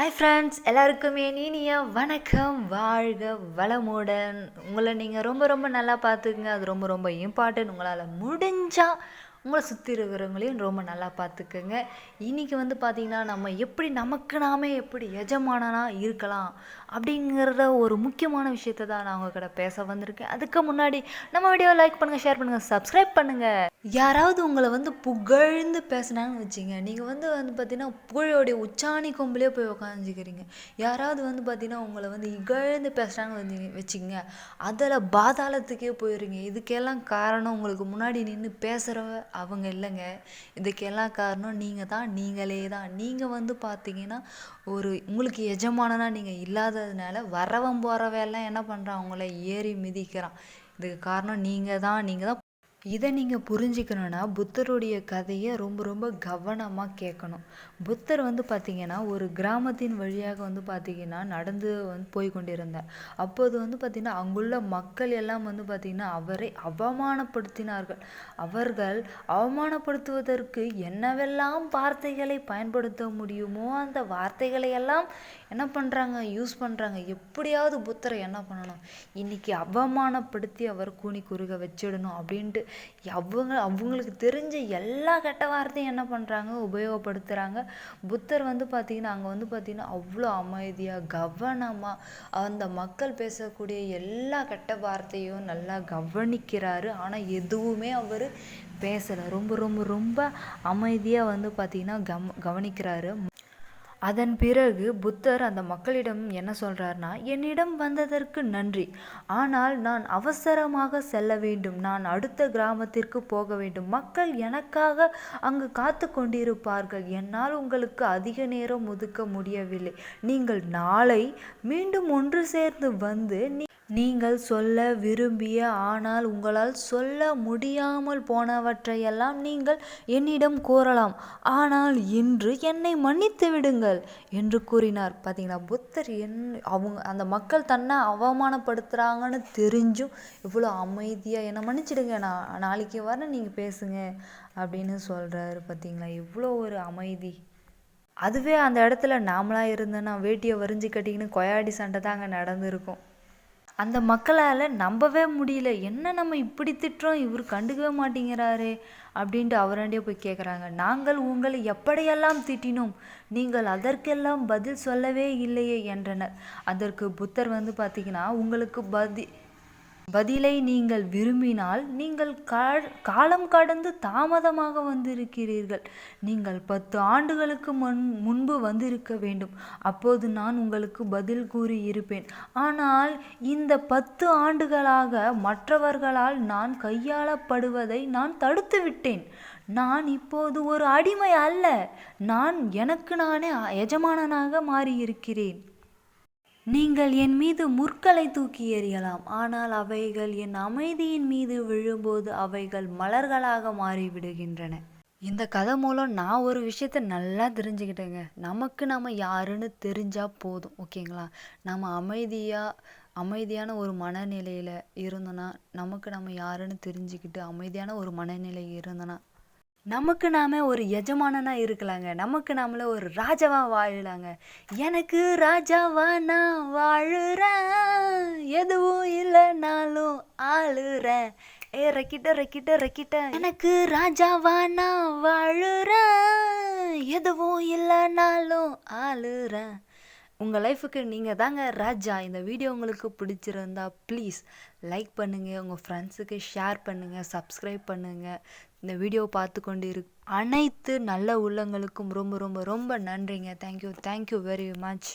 Hi friends எல்லாருக்குமே நீனிய வணக்கம். வாழ்க வளமுடன். உங்களை நீங்கள் ரொம்ப ரொம்ப நல்லா பார்த்துக்குங்க. அது ரொம்ப ரொம்ப இம்பார்ட்டன்ட் உங்களால் முடிஞ்சால் உங்களை சுற்றி இருக்கிறவங்களையும் ரொம்ப நல்லா பார்த்துக்குங்க. இன்றைக்கி வந்து பார்த்திங்கன்னா நம்ம எப்படி நமக்கு நாமே எப்படி எஜமானனாக இருக்கலாம் அப்படிங்கிறத ஒரு முக்கியமான விஷயத்தை தான் நான் உங்ககிட்ட பேச வந்திருக்கேன். அதுக்கு முன்னாடி நம்ம வீடியோ லைக் பண்ணுங்கள் ஷேர் பண்ணுங்கள் சப்ஸ்கிரைப் பண்ணுங்கள் யாராவது உங்களை வந்து புகழ்ந்து பேசுனாங்கன்னு வச்சுங்க நீங்கள் வந்து வந்து பார்த்தீங்கன்னா புகழோடைய உச்சாணி கொம்பிலே போய் உக்காந்துக்கிறீங்க. யாராவது வந்து பார்த்தீங்கன்னா உங்களை வந்து இகழ்ந்து பேசுனாங்கன்னு வந்து வச்சுங்க அதில் பாதாளத்துக்கே போயிடுங்க இதுக்கெல்லாம் காரணம் உங்களுக்கு முன்னாடி நின்று பேசுகிறவ அவங்க இல்லைங்க. இதுக்கெல்லாம் காரணம் நீங்கள் தான் நீங்களே தான். நீங்கள் வந்து பார்த்தீங்கன்னா ஒரு உங்களுக்கு எஜமானனா நீங்கள் இல்லாததுனால வரவன் போகிறவன் எல்லாம் என்ன பண்ணுறான் அவங்கள ஏறி மிதிக்கிறான். இதுக்கு காரணம் நீங்கள் தான். நீங்கள் தான் இதை நீங்கள் புரிஞ்சுக்கணுன்னா புத்தருடைய கதையை ரொம்ப ரொம்ப கவனமாக கேட்கணும். புத்தர் வந்து பார்த்திங்கன்னா ஒரு கிராமத்தின் வழியாக வந்து பார்த்திங்கன்னா நடந்து வந்து போய் கொண்டிருந்தார். அப்போது வந்து பார்த்திங்கன்னா அங்குள்ள மக்கள் எல்லாம் வந்து பார்த்திங்கன்னா அவரை அவமானப்படுத்தினார்கள். அவர்கள் அவமானப்படுத்துவதற்கு என்னவெல்லாம் வார்த்தைகளை பயன்படுத்த முடியுமோ அந்த வார்த்தைகளை எல்லாம் என்ன பண்ணுறாங்க யூஸ் பண்ணுறாங்க எப்படியாவது புத்தரை என்ன பண்ணணும்? இன்றைக்கி அவமானப்படுத்தி அவர் கூனி குறுக வச்சிடணும் அப்படின்ட்டு அவங்க அவங்களுக்கு தெரிஞ்ச எல்லா கெட்ட வார்த்தையும் என்ன பண்ணுறாங்க உபயோகப்படுத்துகிறாங்க புத்தர் வந்து பார்த்திங்கன்னா அங்கே வந்து பார்த்திங்கன்னா அவ்வளோ அமைதியாக கவனமாக அந்த மக்கள் பேசக்கூடிய எல்லா கெட்ட வார்த்தையும் நல்லா கவனிக்கிறாரு. ஆனால் எதுவுமே அவர் பேசலை. ரொம்ப ரொம்ப ரொம்ப அமைதியாக வந்து பார்த்திங்கன்னா கம் கவனிக்கிறாரு. அதன் பிறகு புத்தர் அந்த மக்களிடம் என்ன சொல்றாருன்னா என்னிடம் வந்ததற்கு நன்றி. ஆனால் நான் அவசரமாக செல்ல வேண்டும். நான் அடுத்த கிராமத்திற்கு போக வேண்டும். மக்கள் எனக்காக அங்கு காத்து கொண்டிருப்பார்கள். என்னால் உங்களுக்கு அதிக நேரம் ஒதுக்க முடியவில்லை. நீங்கள் நாளை மீண்டும் ஒன்று சேர்ந்து வந்து நீ நீங்கள் சொல்ல விரும்பிய ஆனால் உங்களால் சொல்ல முடியாமல் போனவற்றையெல்லாம் நீங்கள் என்னிடம் கூறலாம். ஆனால் இன்று என்னை மன்னித்து விடுங்கள் என்று கூறினார். பார்த்தீங்களா புத்தர் என் அவங்க அந்த மக்கள் தன்னை அவமானப்படுத்துகிறாங்கன்னு தெரிஞ்சும் இவ்வளோ அமைதியாக என்னை மன்னிச்சிடுங்க நான் நாளைக்கு வரேன் நீங்கள் பேசுங்க அப்படின்னு சொல்கிறாரு பார்த்தீங்களா இவ்வளோ ஒரு அமைதி. அதுவே அந்த இடத்துல நாமளாக இருந்தேன்னா வேட்டியை வரிஞ்சு கட்டிக்கின்னு கொயாடி சண்டை தாங்க நடந்திருக்கும். அந்த மக்களால் நம்பவே முடியல. என்ன நம்ம இப்படி திட்டுறோம்? இவர் கண்டுக்கவே மாட்டேங்கிறாரே அப்படின்ட்டு அவராண்டியே போய் கேட்குறாங்க நாங்கள் உங்களை எப்படியெல்லாம் திட்டினோம்? நீங்கள் அதற்கெல்லாம் பதில் சொல்லவே இல்லையே என்றனர். அதற்கு புத்தர் வந்து பார்த்தீங்கன்னா உங்களுக்கு பதி பதிலை நீங்கள் விரும்பினால் நீங்கள் காலம் கடந்து தாமதமாக வந்திருக்கிறீர்கள். நீங்கள் பத்து ஆண்டுகளுக்கு முன் முன்பு வந்திருக்க வேண்டும். அப்போது நான் உங்களுக்கு பதில் கூறியிருப்பேன். ஆனால் இந்த பத்து ஆண்டுகளாக மற்றவர்களால் நான் கையாளப்படுவதை நான் தடுத்துவிட்டேன் நான் இப்போது ஒரு அடிமை அல்ல. நான் எனக்கு நானே எஜமானனாக மாறியிருக்கிறேன். நீங்கள் என் மீது முற்களை தூக்கி எறியலாம். ஆனால் அவைகள் என் அமைதியின் மீது விழும்போது அவைகள் மலர்களாக மாறிவிடுகின்றன. இந்த கதை மூலம் நான் ஒரு விஷயத்த நல்லா தெரிஞ்சுக்கிட்டேங்க. நமக்கு நம்ம யாருன்னு தெரிஞ்சால் போதும் ஓகேங்களா? நம்ம அமைதியாக அமைதியான ஒரு மனநிலையில் இருந்தோன்னா நமக்கு நம்ம யாருன்னு தெரிஞ்சுக்கிட்டு அமைதியான ஒரு மனநிலை இருந்தோன்னா நமக்கு நாம ஒரு எஜமானனா இருக்கலாங்க. நமக்கு நாமளே ஒரு ராஜாவா வாழலாங்க. எனக்கு ராஜாவா நான் வாழுறேன். எதுவும் இல்லைனாலும் ஆளுறேன். ஏ ரெக்கிட்ட ரெக்கிட்ட ரெக்கிட்ட. எனக்கு ராஜாவா நான் வாழுறேன். எதுவும் இல்லைனாலும் ஆளுறேன். உங்கள் லைஃபுக்கு நீங்கள் தாங்க ராஜா. இந்த வீடியோ உங்களுக்கு பிடிச்சிருந்தா ப்ளீஸ் லைக் பண்ணுங்கள் உங்கள் ஃப்ரெண்ட்ஸுக்கு ஷேர் பண்ணுங்கள் சப்ஸ்கிரைப் பண்ணுங்கள் இந்த வீடியோ பார்த்து கொண்டு இரு அனைத்து நல்ல உள்ளங்களுக்கும் ரொம்ப ரொம்ப ரொம்ப நன்றிங்க. Thank you thank you very much